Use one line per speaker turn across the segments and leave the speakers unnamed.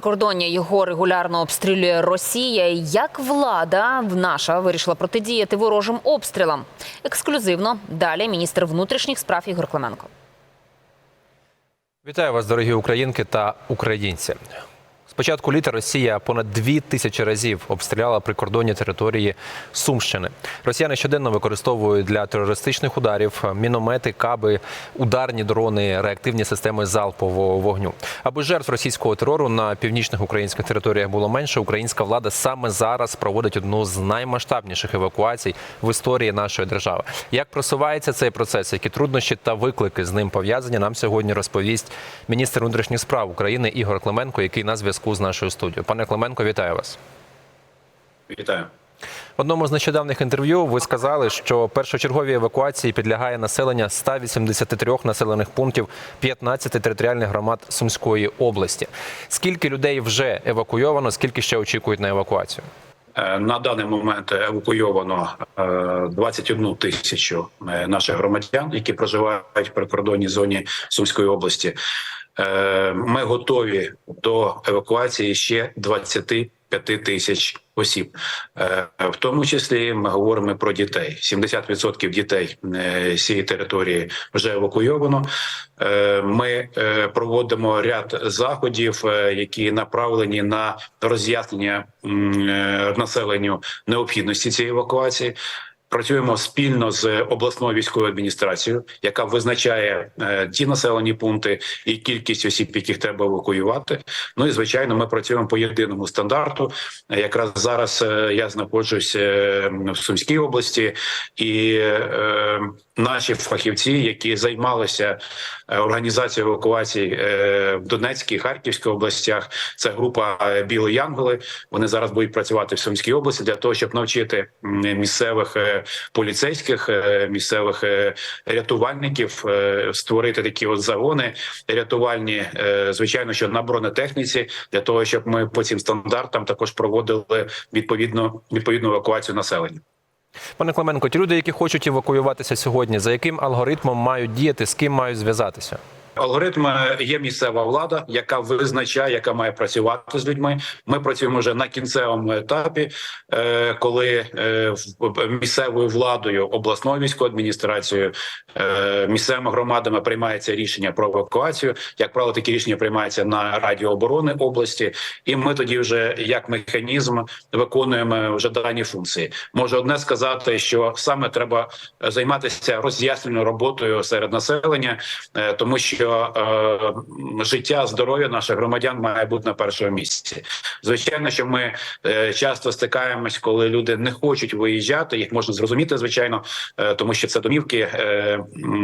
Прикордоння його регулярно обстрілює Росія. Як влада наша вирішила протидіяти ворожим обстрілам? Ексклюзивно далі міністр внутрішніх справ Ігор Клименко.
Вітаю вас, дорогі українки та українці. Початку літа Росія понад дві тисячі разів обстріляла прикордонні території Сумщини. Росіяни щоденно використовують для терористичних ударів міномети, каби, ударні дрони, реактивні системи залпового вогню. Аби жертв російського терору на північних українських територіях було менше, українська влада саме зараз проводить одну з наймасштабніших евакуацій в історії нашої держави. Як просувається цей процес, які труднощі та виклики з ним пов'язані, нам сьогодні розповість міністр внутрішніх справ України Ігор Клименко, який на зв'язку з нашою студією. Пане Клименко, вітаю вас.
Вітаю.
В одному з нещодавних інтерв'ю ви сказали, що першочерговій евакуації підлягає населення 183 населених пунктів 15 територіальних громад Сумської області. Скільки людей вже евакуйовано, скільки ще очікують на евакуацію?
Е, На даний момент евакуйовано е, 21 тисячу е, наших громадян, які проживають в прикордонній зоні Сумської області. Е, Ми готові до евакуації ще 25 тисяч осіб. Е, В тому числі ми говоримо про дітей. 70% дітей е, цієї території вже евакуйовано. Ми проводимо ряд заходів, які направлені на роз'яснення населенню необхідності цієї евакуації. Працюємо спільно з обласною військовою адміністрацією, яка визначає е, ті населені пункти і кількість осіб, яких треба евакуювати. Ну і звичайно, ми працюємо по єдиному стандарту. Якраз зараз е, я знаходжусь е, в Сумській області, і наші фахівці, які займалися е, організацією евакуації е, в Донецькій Харківській областях, це група е, Білі Янголи. Вони зараз будуть працювати в Сумській області для того, щоб навчити місцевих поліцейських, місцевих рятувальників створити такі от загони рятувальні, звичайно, що на бронетехніці, для того, щоб ми по цим стандартам також проводили відповідно відповідну евакуацію населення.
Пане Клименко, ті люди, які хочуть евакуюватися сьогодні, за яким алгоритмом мають діяти, з ким мають зв'язатися?
Алгоритм е, є місцева влада, яка визначає, яка має працювати з людьми. Ми працюємо вже на кінцевому етапі, е, коли е, в- місцевою владою, обласною військовою адміністрацією, е, місцевими громадами приймається рішення про евакуацію. Як правило, такі рішення приймаються на Раді оборони області, і ми тоді вже як механізм виконуємо вже дані функції. Можу одне сказати, що саме треба займатися роз'ясненою роботою серед населення, е, тому що е, життя, здоров'я наших громадян має бути на першому місці. Звичайно, що ми е, часто стикаємось, коли люди не хочуть виїжджати. Їх можна зрозуміти, звичайно, е, тому що це домівки, е,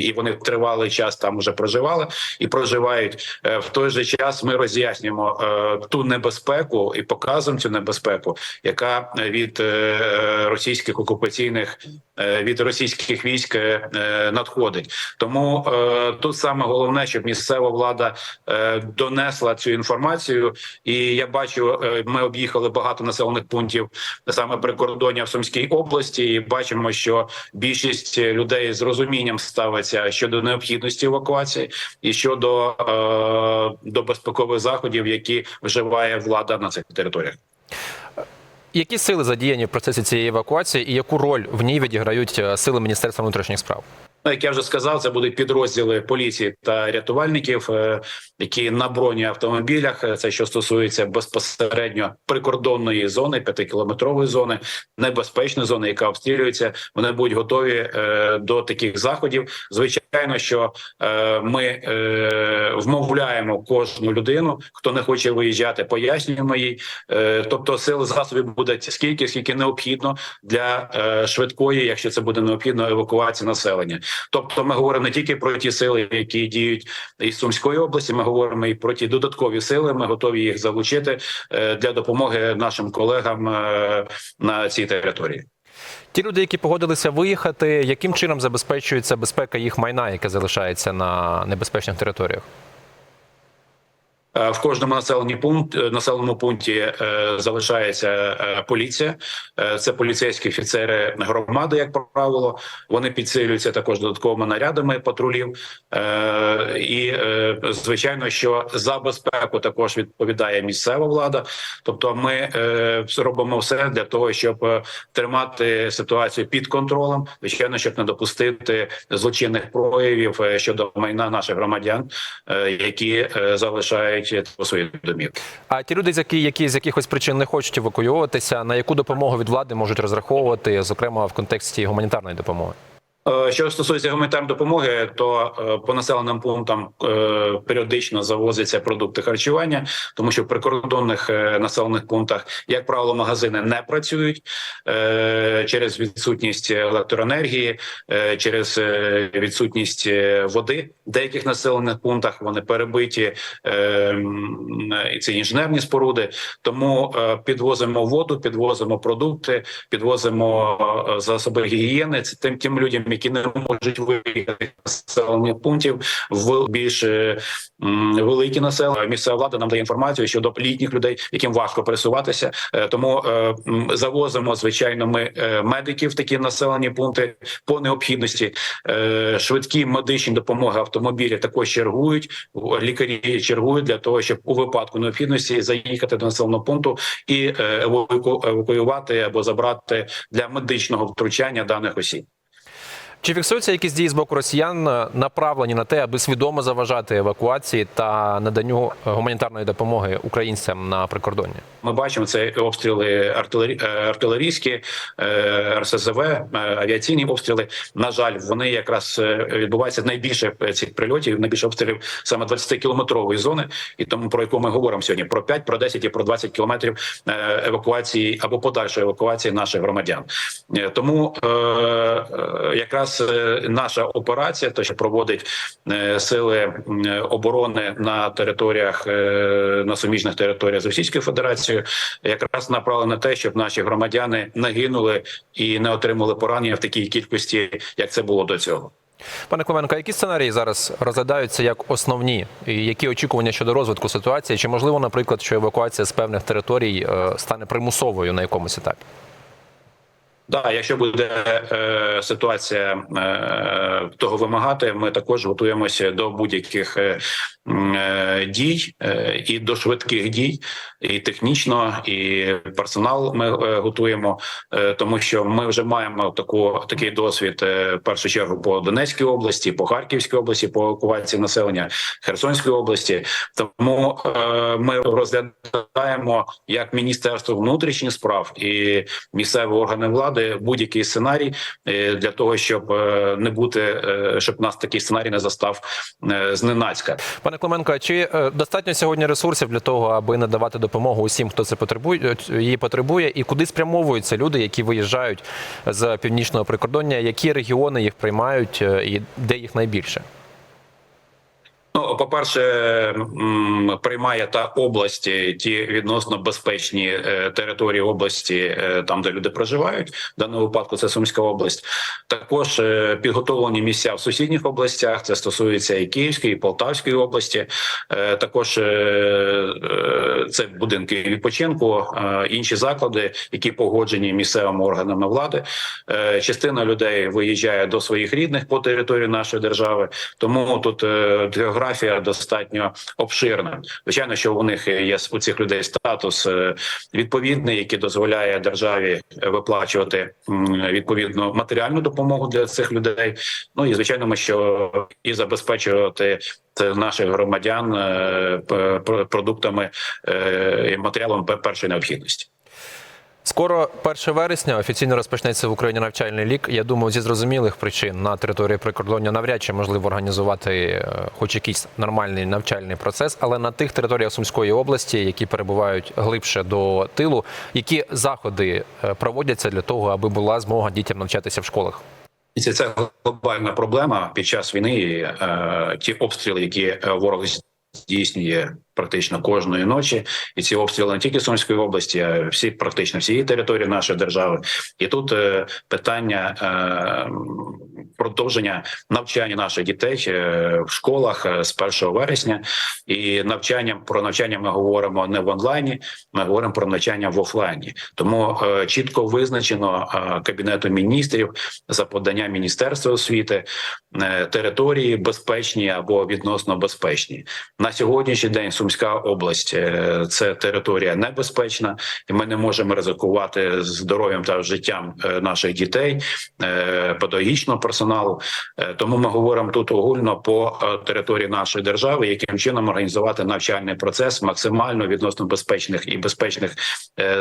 і вони тривалий час там вже проживали і проживають. Е, в той же час ми роз'яснюємо е, ту небезпеку і показуємо цю небезпеку, яка від е, російських окупаційних е, від російських військ е, надходить. Тому е, тут саме головне, щоб місцева влада е, донесла цю інформацію. І я бачу, е, ми об'їхали багато населених пунктів саме прикордоння в Сумській області, і бачимо, що більшість людей з розумінням ставиться щодо необхідності евакуації і щодо е, до безпекових заходів, які вживає влада на цих територіях.
Які сили задіяні в процесі цієї евакуації і яку роль в ній відіграють сили Міністерства внутрішніх справ?
Ну, як я вже сказав, це будуть підрозділи поліції та рятувальників, е, які на бронеавтомобілях. Е, Це що стосується безпосередньо прикордонної зони, п'ятикілометрової зони, небезпечної зони, яка обстрілюється. Вони будуть готові е, до таких заходів. Звичайно, що ми вмовляємо кожну людину, хто не хоче виїжджати, пояснюємо їй. Тобто, сили засобів буде скільки, скільки необхідно для швидкої, якщо це буде необхідно, евакуації населення. Тобто, ми говоримо не тільки про ті сили, які діють із Сумської області. Ми говоримо і про ті додаткові сили. Ми готові їх залучити е, для допомоги нашим колегам е, на цій території.
Ті люди, які погодилися виїхати, яким чином забезпечується безпека їх майна, яке залишається на небезпечних територіях?
Е, В кожному населенні пункт населеному пункті е, залишається е, поліція. Е, Це поліцейські офіцери громади, як правило. Вони підсилюються також додатковими нарядами патрулів. Е, І е, звичайно, що за безпеку також відповідає місцева влада. Тобто, ми е, робимо все для того, щоб е, тримати ситуацію під контролем. Звичайно, щоб не допустити злочинних проявів е, щодо майна наших громадян, е, які е, по свої домівки.
А ті люди, які, які з якихось причин не хочуть евакуюватися, на яку допомогу від влади можуть розраховувати, зокрема в контексті гуманітарної допомоги?
Е, Що стосується гуманітарної допомоги, то е, по населеним пунктам е, періодично завозяться продукти харчування, тому що в прикордонних населених пунктах, як правило, магазини не працюють через відсутність електроенергії, через відсутність води. В деяких населених пунктах вони перебиті ці інженерні споруди. Тому підвозимо воду, підвозимо продукти, підвозимо засоби гігієни. Це тим тим людям, які не можуть виїхати з населених пунктів в більш е, великі населення. Місцева влада нам дає інформацію щодо літніх людей, яким важко пересуватися. Е, Тому е, завозимо звичайно ми медиків в такі населені пункти по необхідності. Швидкі медичні допомоги автомобілі також чергують. Лікарі чергують для того, щоб у випадку необхідності заїхати до населеного пункту і евакуювати або забрати для медичного втручання даних осіб.
Чи фіксуються якісь дії з боку росіян е, направлені на те, аби свідомо заважати евакуації та наданню е, гуманітарної допомоги українцям на прикордонні?
Ми бачимо це обстріли артилері... е, артилерійські, е, РСЗВ, е, авіаційні обстріли. На жаль, вони якраз відбуваються найбільше цих прильотів, найбільше обстрілів саме 20 кілометрової зони, і тому про яку ми говоримо сьогодні: про 5, про 10 і про 20 кілометрів евакуації або подальшої евакуації наших громадян. Тому якраз наша операція, те, що проводить сили оборони на територіях на суміжних територіях з Російською Федерацією, якраз направлена на те, щоб наші громадяни не гинули і не отримали поранення в такій кількості, як це було до цього.
Пане Клименко, які сценарії зараз розглядаються як основні, і які очікування щодо розвитку ситуації? Чи можливо, наприклад, що евакуація з певних територій е, стане примусовою на якомусь етапі?
Да, якщо буде е, ситуація е, того вимагати, ми також готуємося до будь-яких е, е, дій е, і до швидких дій, і технічно, і персонал ми е, готуємо, е, тому що ми вже маємо таку такий досвід е, в першу чергу по Донецькій області, по Харківській області, по евакуації населення Херсонської області. Тому е, ми розглядаємо як Міністерство внутрішніх справ і місцеві органи влади будь-який сценарій е, для того, щоб е, не бути, е, щоб нас такий сценарій не застав зненацька.
Пане Клименко, чи достатньо сьогодні ресурсів для того, аби надавати допомогу усім, хто це потребує, її потребує, і куди спрямовуються люди, які виїжджають з північного прикордоння? Які регіони їх приймають і де їх найбільше?
Ну, по-перше, приймає та області ті відносно безпечні е, території області, е, там де люди проживають. В даному випадку це Сумська область. Також е, підготовлені місця в сусідніх областях. Це стосується і Київської, і Полтавської області. Також це будинки відпочинку, інші заклади, які погоджені місцевими органами влади. Частина людей виїжджає до своїх рідних по території нашої держави. Тому тут е, географія достатньо обширна. Звичайно, що у них є у цих людей статус е, відповідний, який дозволяє державі виплачувати відповідну матеріальну допомогу для цих людей. Ну і звичайно, ми що і забезпечувати наших громадян е, продуктами е, і матеріалом першої необхідності.
Скоро 1 вересня офіційно розпочнеться в Україні навчальний рік. Я думаю, зі зрозумілих причин на території прикордоння навряд чи можливо організувати е, хоч якийсь нормальний навчальний процес, але на тих територіях Сумської області, які перебувають глибше до тилу, які заходи е, проводяться для того, аби була змога дітям навчатися в школах?
Це, глобальна проблема під час війни. Е, ті обстріли, які ворог здійснює практично кожної ночі, і ці обстріли не тільки Сумської області, а всі практично всієї території нашої держави. І тут е, питання продовження навчання наших дітей е, в школах е, з 1 вересня. І навчання про навчання ми говоримо не в онлайні, ми говоримо про навчання в офлайні. Тому е, чітко визначено е, кабінету міністрів за подання міністерства освіти е, території безпечні або відносно безпечні. На сьогоднішній день Сумська область е, це територія небезпечна, і ми не можемо ризикувати здоров'ям та життям е, наших дітей, е, педагогічного персоналу. Тому ми говоримо тут огульно по території нашої держави, яким чином організувати навчальний процес максимально відносно безпечних і безпечних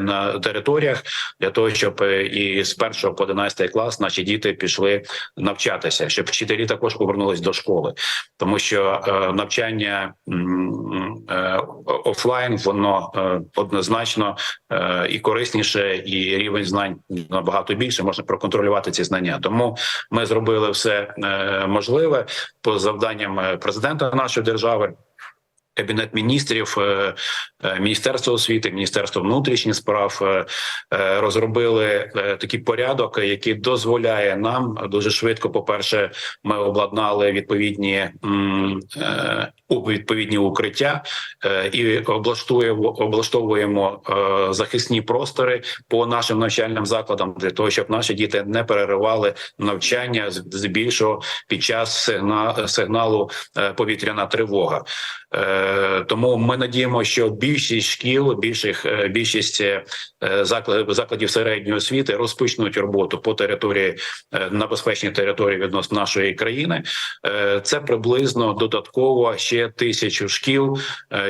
на територіях для того, щоб і з 1 по 11 клас наші діти пішли навчатися, щоб вчителі також повернулись до школи, тому що навчання офлайн воно е, однозначно е, і корисніше, і рівень знань набагато більше. Можна проконтролювати ці знання. Тому ми зробили все е, можливе по завданням е, президента нашої держави. Кабінет міністрів, е, е, міністерство освіти, міністерство внутрішніх справ е, розробили такий порядок, який дозволяє нам дуже швидко. По перше, ми обладнали відповідні відповідні укриття і облаштуємо облаштовуємо захисні простори по нашим навчальним закладам для того, щоб наші діти не переривали навчання з- здебільшого під час сигна, сигналу повітряна тривога. Е, Тому ми надіємо, що більшість шкіл, більших е, більшість е, закладів закладів середньої освіти розпочнуть роботу по території на безпечній території відносно нашої країни. Це приблизно додатково ще тисячу шкіл,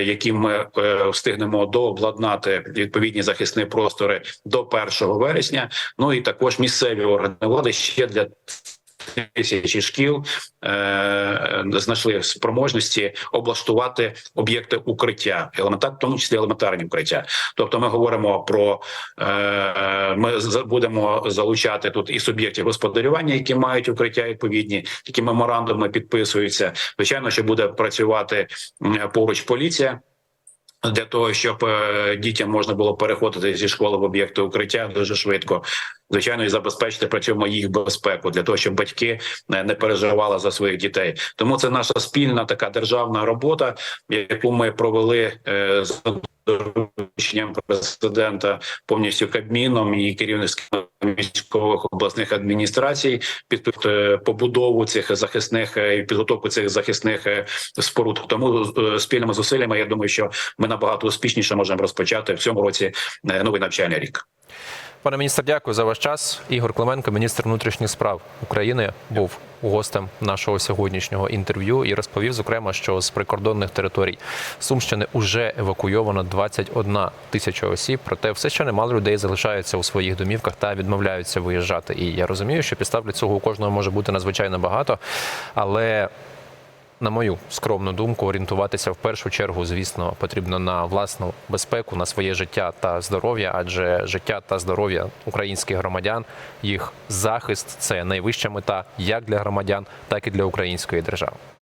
які ми встигнемо дообладнати відповідні захисні простори до 1 вересня. Ну і також місцеві органи влади ще для тисячі шкіл е, знайшли спроможності облаштувати об'єкти укриття, елементар, в тому числі елементарні укриття. Тобто, ми говоримо про е, ми будемо залучати тут і суб'єктів господарювання, які мають укриття відповідні, такі меморандуми підписуються. Звичайно, що буде працювати поруч поліція. Для того щоб е, дітям можна було переходити зі школи в об'єкти укриття дуже швидко, звичайно, і забезпечити при цьому їх безпеку для того, щоб батьки е, не переживали за своїх дітей. Тому це наша спільна така державна робота, яку ми провели е, з дорученням президента повністю кабміном і керівництвом військових обласних адміністрацій під е, побудову цих захисних е, і підготовку цих захисних е, споруд. Тому спільними зусиллями я думаю, що ми набагато успішніше можемо розпочати в цьому році новий навчальний рік.
Пане міністр, дякую за ваш час. Ігор Клименко, міністр внутрішніх справ України, був гостем нашого сьогоднішнього інтерв'ю і розповів, зокрема, що з прикордонних територій Сумщини вже евакуйовано 21 тисяча осіб. Проте все ще немало людей залишаються у своїх домівках та відмовляються виїжджати. І я розумію, що підстав для цього у кожного може бути надзвичайно багато, але на мою скромну думку, орієнтуватися в першу чергу, звісно, потрібно на власну безпеку, на своє життя та здоров'я, адже життя та здоров'я українських громадян, їх захист це найвища мета як для громадян, так і для української держави.